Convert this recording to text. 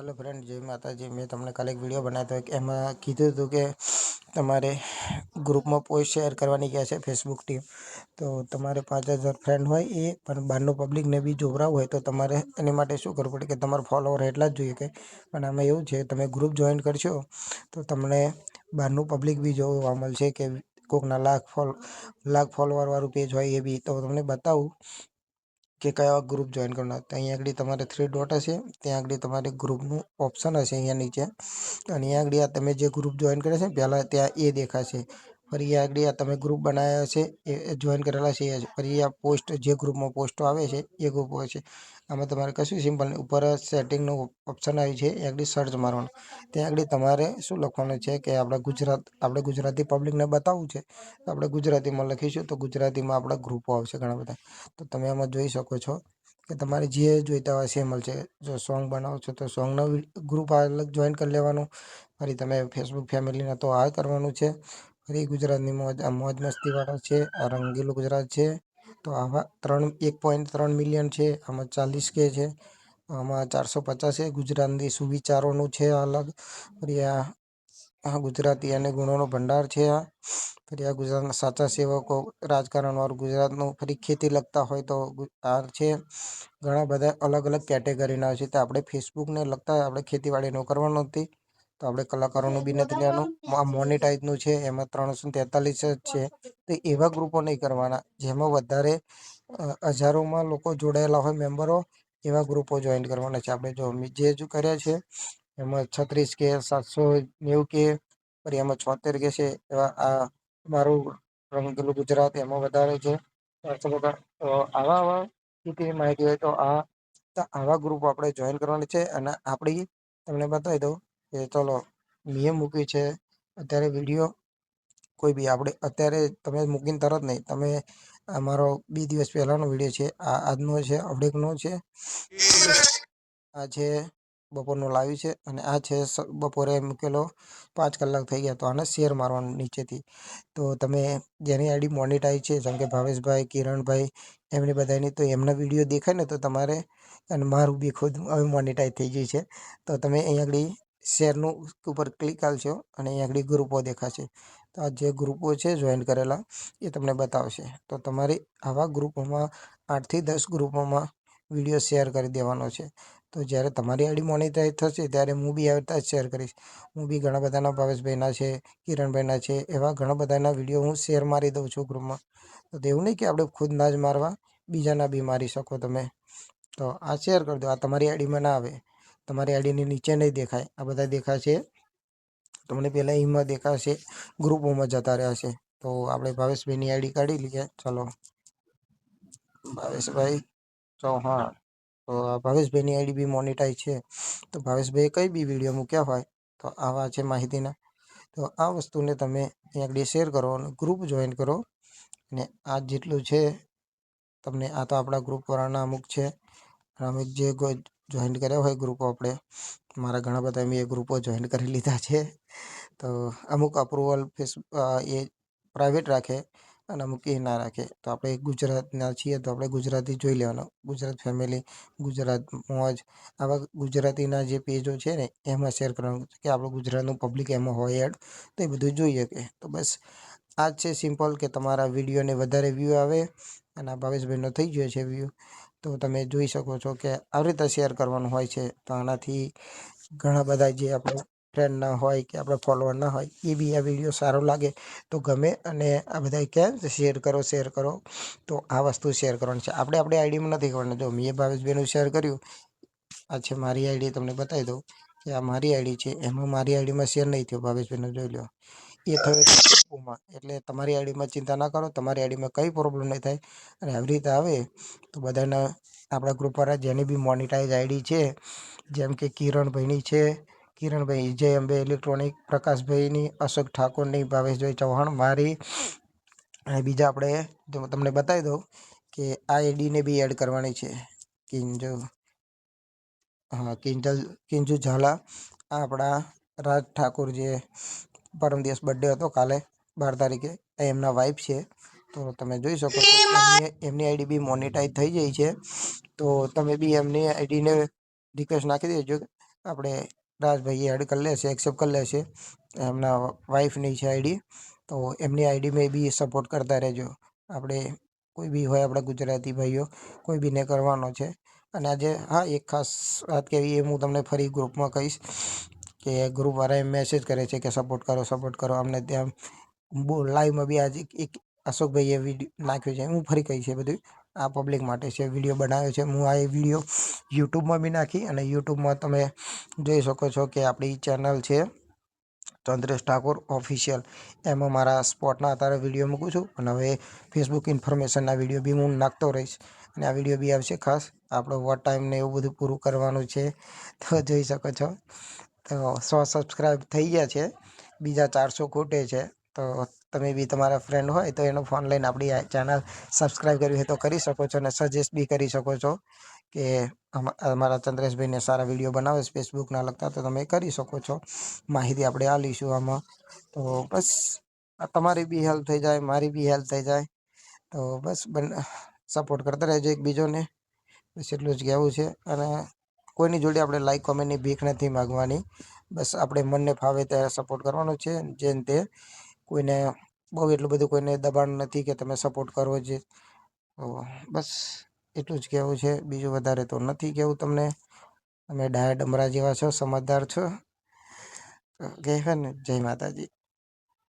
Hello friend જય માતાજી. મેં તમને કાલે એક વીડિયો બનાવ્યો હતો. એમાં કીધું હતું કે તમારે ગ્રુપમાં પોસ્ટ શેર કરવાની કહે છે? ફેસબુક ટીમ તો તમારે પાંચ હજાર ફ્રેન્ડ હોય એ, પણ બહારનું પબ્લિકને બી જોવરાવું હોય તો તમારે એની માટે શું કરવું પડે કે તમારા ફોલોવર એટલા જ જોઈએ કે પણ આમાં એવું છે, તમે ગ્રુપ જોઈન કરશો તો તમને બહારનું પબ્લિક બી જોવા મળશે કે કોકના લાખ ફોલ લાખ ફોલોવરવાળું પેજ હોય એ બી. તો તમને બતાવું કે કયા ગ્રુપ જોઈન કરવાના. તો અહીંયા આગળ તમારે થ્રી ડોટ હશે, ત્યાં આગળ તમારે ગ્રુપનું ઓપ્શન હશે અહીંયા નીચે. અને અહીંયા આગળ તમે જે ગ્રુપ જોઈન કરે છે પહેલાં ત્યાં એ દેખાશે. ફરી આગળ તમે ગ્રુપ બનાવ્યા છે, એ જોઈન કરેલા છે ફરી આ પોસ્ટ જે ગ્રુપમાં પોસ્ટો આવે છે, એ ગ્રુપ હોય છે. આમાં તમારે કશું સિમ્પલ ઉપર સેટિંગનું ઓપ્શન આવ્યું છે, એ આગળ સર્ચ મારવાનું. ત્યાં આગળ તમારે શું લખવાનું છે કે આપણે ગુજરાત, આપણે ગુજરાતી પબ્લિકને બતાવવું છે, તો આપણે ગુજરાતીમાં લખીશું, તો ગુજરાતીમાં આપણા ગ્રુપો આવશે ઘણા બધા. તો તમે આમાં જોઈ શકો છો કે તમારે જે જોઈતા હોય છે જો સોંગ બનાવો છો તો સોંગનો ગ્રુપ અલગ જોઈન કરી લેવાનું. ફરી તમે ફેસબુક ફેમિલીના તો આ કરવાનું છે. ફરી ગુજરાતની મોજ, આ મોજ મસ્તીવાળો છે, આ રંગીલું ગુજરાત છે. તો આવા ત્રણ, એક પોઈન્ટ ત્રણ મિલિયન છે, આમાં ચાલીસ કે છે. આમાં ચારસો પચાસ છે ગુજરાતની સુવિચારોનું છે અલગ. ફરી આ આ ગુજરાતી અને ગુણોનો ભંડાર છે આ. ફરી આ ગુજરાતના સાચા સેવકો રાજકારણવાળું ગુજરાતનું ફરી ખેતી લગતા હોય તો આ છે. ઘણા બધા અલગ અલગ કેટેગરીના છે. તો આપણે ફેસબુકને લગતા આપણે ખેતીવાડીનું કરવાનું નથી. તો આપણે કલાકારોનું બી નથી લેવાનું. આ મોનેટાઈઝનું છે, એમાં ત્રણસો તેતાલીસ જ છે. તો એવા ગ્રુપો નહીં કરવાના, જેમાં વધારે હજારોમાં લોકો જોડાયેલા હોય મેમ્બરો, એવા ગ્રુપો જોઈન કરવાના છે. આપણે જો જે જ કર્યા છે, એમાં છત્રીસ કે સાતસો નેવું કે ફરી એમાં છોતેર કે છે, એવા આ મારું રંગેલું ગુજરાત, એમાં વધારે છે. આવા આવા ખેતીની માહિતી હોય તો આ આવા ગ્રુપ આપણે જોઈન કરવાના છે અને આપણી, તમને બતાવી દઉં કે ચલો મેં મૂક્યું છે. અત્યારે વીડિયો કોઈ બી, આપણે અત્યારે તમે મૂકીને તરત નહીં, તમે અમારો બે દિવસ પહેલાંનો વીડિયો છે, આ આજનો છે, અપડેટનો છે. આ છે, બપોરનો લાવ્યું છે અને આ છે બપોરે મૂકેલો પાંચ કલાક થઈ ગયા તો આને શેર મારવાનું નીચેથી. તો તમે જેની આઈડી મોનિટાઈઝ છે, જેમ કે ભાવેશભાઈ, કિરણભાઈ, એમની બધાની, તો એમના વીડિયો દેખાય ને તો તમારે અને મારું બી ખુદ હવે મોનિટાઈઝ થઈ ગયું છે. તો તમે અહીં આગળ શેરનું ઉપર ક્લિક આવશો અને અહીં આગળ ગ્રુપો દેખાશે. તો આ જે ગ્રુપો છે જોઈન કરેલા, એ તમને બતાવશે. તો તમારે આવા ગ્રુપોમાં આઠથી દસ ગ્રુપોમાં વીડિયો શેર કરી દેવાનો છે. તો જ્યારે તમારી આઈડી મોનિટાઈઝ થશે, ત્યારે હું બી આવતા શેર કરીશ. હું બી ઘણા બધાના ભાવેશભાઈના છે, કિરણભાઈના છે, એવા ઘણા બધાના વીડિયો હું શેર મારી દઉં છું ગ્રુપમાં તો એવું નહીં કે આપણે ખુદ ના જ મારવા, બીજાના બી મારી શકો તમે. તો આ શેર કરી દો. આ તમારી આઈડીમાં ના આવે. તમારી આઈડીની નીચે નહીં દેખાય, આ બધા દેખાશે. તમને પહેલાં એમાં દેખાશે ગ્રુપોમાં જતા રહ્યા છે તો આપણે ભાવેશભાઈની આઈડી કાઢી લઈએ, ચલો. ભાવેશભાઈ ચૌહાણ તો આ ભાવેશભાઈની આઈડી બી મોનિટાઈઝ છે. તો ભાવેશભાઈએ કઈ બી વીડિયો મૂક્યા હોય, તો આવા છે માહિતીના. તો આ વસ્તુને તમે અહીંયા આગળ શેર કરો અને ગ્રુપ જોઈન કરો. અને આ જેટલું છે, તમને આ તો આપણા ગ્રુપવાળાના અમુક છે. અમુક જે જોઈન કર્યા હોય ગ્રુપો આપણે. મારા ઘણા બધા મેં ગ્રુપો જોઈન કરી લીધા છે. તો અમુક અપ્રુવલ ફેસ એ પ્રાઇવેટ રાખે અને અમુક એ ના રાખે. તો આપણે ગુજરાતના છીએ તો આપણે ગુજરાતી જોઈ લેવાનું. ગુજરાત ફેમિલી ગુજરાત મોજ, આવા ગુજરાતીના જે પેજો છે ને, એમાં શેર કરવાનું. કે આપણું ગુજરાતનું પબ્લિક એમાં હોય એડ, તો એ બધું જોઈ શકે. તો બસ આ જ છે સિમ્પલ કે તમારા વિડીયોને વધારે વ્યૂ આવે. અને આ ભાવેશભાઈનો થઈ ગયો છે વ્યૂ તો તમે જોઈ શકો છો કે આવી રીતે શેર કરવાનું હોય છે. તો આનાથી ઘણા બધા જે આપણે ફ્રેન્ડ ના હોય કે આપણે ફોલોઅર ના હોય, એ બી આ વીડિયો સારો લાગે. તો ગમે અને આ બધા કેમ શેર કરો શેર કરો. તો આ વસ્તુ શેર કરવાની છે. આપણે આપણી આઈડીમાં નથી કરવાનું. જો મેં ભાવેશભાઈનું શેર કર્યું, આ છે મારી આઈડી તમને બતાવી દઉં કે આ મારી આઈડી છે. એમાં મારી આઈડીમાં શેર નહીં થયો ભાવેશભાઈનો જોઈ લો એ થયો ગ્રુપોમાં એટલે તમારી આઈડીમાં ચિંતા ના કરો, તમારી આઈડીમાં કંઈ પ્રોબ્લેમ નહીં થાય. અને આવી રીતે આવે તો બધાના આપણા ગ્રુપવાળા જેની બી મોનિટાઈઝ આઈડી છે, જેમ કે કિરણભાઈની છે, કિરણભાઈ જય અંબે ઇલેક્ટ્રોનિક પ્રકાશભાઈની, અશોક ઠાકોરની, ભાવેશભાઈ ચૌહાણ, મારી અને બીજા આપણે તમને બતાવી દઉં કે આ આઈડીને બી એડ કરવાની છે. કિંજુ, હા, કિંજલ, કિંજુ ઝાલા, આ આપણા રાજ ઠાકોર જે પરમ દિવસ બર્થડે હતો કાલે બાર તારીખે. એમના વાઈફ છે. તો તમે જોઈ શકો છો એમની એમની આઈડી બી મોનિટાઈઝ થઈ જાય છે. તો તમે બી એમની આઈડીને રિક્વેસ્ટ નાખી દેજો. આપણે રાજભાઈએ એડ કરી લેશે એક્સેપ્ટ કરી લેશે. એમના વાઈફની છે આઈડી તો એમની આઈડી મેં બી સપોર્ટ કરતા રહેજો. આપણે કોઈ બી હોય આપણા ગુજરાતી ભાઈઓ કોઈ બીને કરવાનો છે. અને આજે હા એક ખાસ વાત કહેવી એ હું તમને ફરી ગ્રુપમાં કહીશ. કે ગ્રુપવાળા એમ મેસેજ કરે છે કે સપોર્ટ કરો સપોર્ટ કરો. અમને ત્યાં લાઈવમાં બી આજે એક અશોકભાઈએ વીડિયો નાખ્યો છે. હું ફરી કહી છે બધું. આ પબ્લિક માટે છે વીડિયો બનાવ્યો છે. હું આ એ વીડિયો યુટ્યુબમાં બી નાખી અને યુટ્યુબમાં તમે જોઈ શકો છો કે આપણી ચેનલ છે ચંદ્રેશ ઠાકોર ઓફિશિયલ એમાં મારા સ્પોટના અત્યારે વીડિયો મૂકું છું અને હવે ફેસબુક ઇન્ફોર્મેશનના વીડિયો બી હું નાખતો રહીશ. અને આ વીડિયો બી આવશે ખાસ. આપણો વોટ ટાઈમ ને એવું બધું પૂરું કરવાનું છે. તો જોઈ શકો છો. સો સબસ્ક્રાઈબ થઈ ગયા છે. બીજા ચારસો ખૂટે છે. તો તમે બી તમારા ફ્રેન્ડ હોય તો એનો ફોન લઈને આપણી ચેનલ સબસ્ક્રાઈબ કરવી હોય તો કરી શકો છો અને સજેસ્ટ બી કરી શકો છો કે અમારા ચંદ્રેશભાઈને સારા વીડિયો બનાવે છે ફેસબુકના લગતા, તો તમે કરી શકો છો. માહિતી આપણે આ લઈશું આમાં. તો બસ તમારી બી હેલ્પ થઈ જાય, મારી બી હેલ્પ થઈ જાય. તો બસ સપોર્ટ કરતા રહેજો એકબીજોને. બસ એટલું જ કહેવું છે. અને કોઈની જોડે આપણે લાઈક કોમેન્ટની ભીખ નથી માગવાની. બસ આપણે મનને ફાવે ત્યારે સપોર્ટ કરવાનો છે. જેમ તે કોઈને બહુ એટલું બધું કોઈને દબાણ નથી કે તમે સપોર્ટ કરવો જે. બસ એટલું જ કહેવું છે. બીજું વધારે તો નથી કહેવું તમને. તમે ડાયા ડમરા જેવા છો, સમજદાર છો. કહેવાય ને, જય માતાજી.